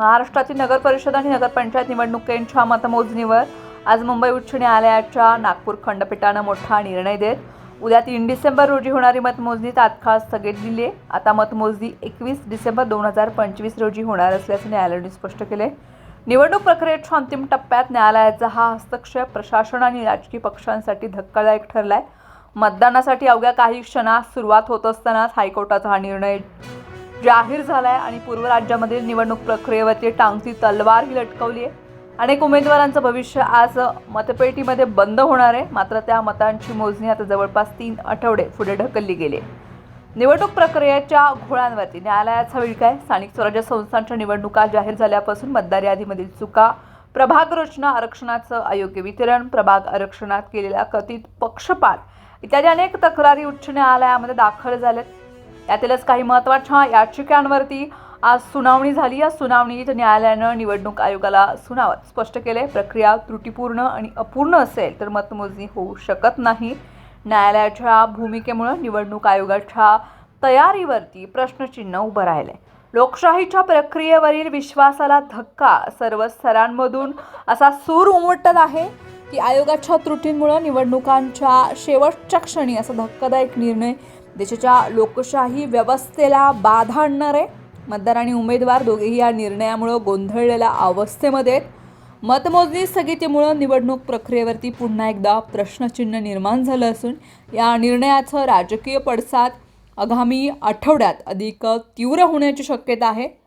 महाराष्ट्रातील नगर परिषद आणि नगरपंचायत निवडणुकींच्या मतमोजणीवर आज मुंबई उच्च न्यायालयाच्या नागपूर खंडपीठानं मोठा निर्णय देत उद्या तीन डिसेंबर रोजी होणारी मतमोजणी तात्काळ स्थगित दिली आहे आता मतमोजणी एकवीस डिसेंबर दोन हजार पंचवीस रोजी होणार असल्याचं न्यायालयाने स्पष्ट केले निवडणूक प्रक्रियेच्या अंतिम टप्प्यात न्यायालयाचा हा हस्तक्षेप प्रशासन आणि राजकीय पक्षांसाठी धक्कादायक ठरला आहे मतदानासाठी अवघ्या काही क्षणात सुरुवात होत असतानाच हायकोर्टाचा हा निर्णय जाहीर झाला आहे आणि पूर्व राज्यामधील निवडणूक प्रक्रियेवरती टांगती तलवार ही लटकवली आहे अनेक उमेदवारांचं भविष्य आज मतपेटीमध्ये बंद होणार आहे. मात्र त्या मतांची मोजणी आता जवळपास तीन आठवडे पुढे ढकलली गेली आहे. निवडणूक प्रक्रियेच्या घोळांवरती न्यायालयाचा विळकाय स्थानिक स्वराज्य संस्थांच्या निवडणुका जाहीर झाल्यापासून मतदार यादीमधील चुका प्रभाग रचना आरक्षणाचं अयोग्य वितरण प्रभाग आरक्षणात केलेला कथित पक्षपात इत्यादी अनेक तक्रारी उच्च न्यायालयामध्ये दाखल झाल्यात. यातीलच काही महत्त्वाच्या याचिकांवरती आज सुनावणी झाली. या सुनावणीत न्यायालयानं निवडणूक आयोगाला सुनावत स्पष्ट केले. प्रक्रिया त्रुटीपूर्ण आणि अपूर्ण असेल तर मतमोजणी होऊ शकत नाही. न्यायालयाच्या भूमिकेमुळं निवडणूक आयोगाच्या तयारीवरती प्रश्नचिन्ह उभं राहिले. लोकशाहीच्या प्रक्रियेवरील विश्वासाला धक्का सर्व स्तरांमधून असा सूर उमटत आहे की आयोगाच्या त्रुटींमुळं निवडणुकांच्या शेवटच्या क्षणी असा धक्कादायक निर्णय देशाच्या लोकशाही व्यवस्थेला बाधा आणणार आहे मतदार आणि उमेदवार दोघेही या निर्णयामुळं गोंधळलेल्या अवस्थेमध्ये आहेत. मतमोजणी स्थगितीमुळं निवडणूक प्रक्रियेवरती पुन्हा एकदा प्रश्नचिन्ह निर्माण झालं असून या निर्णयाचं राजकीय पडसाद आगामी आठवड्यात अधिक तीव्र होण्याची शक्यता आहे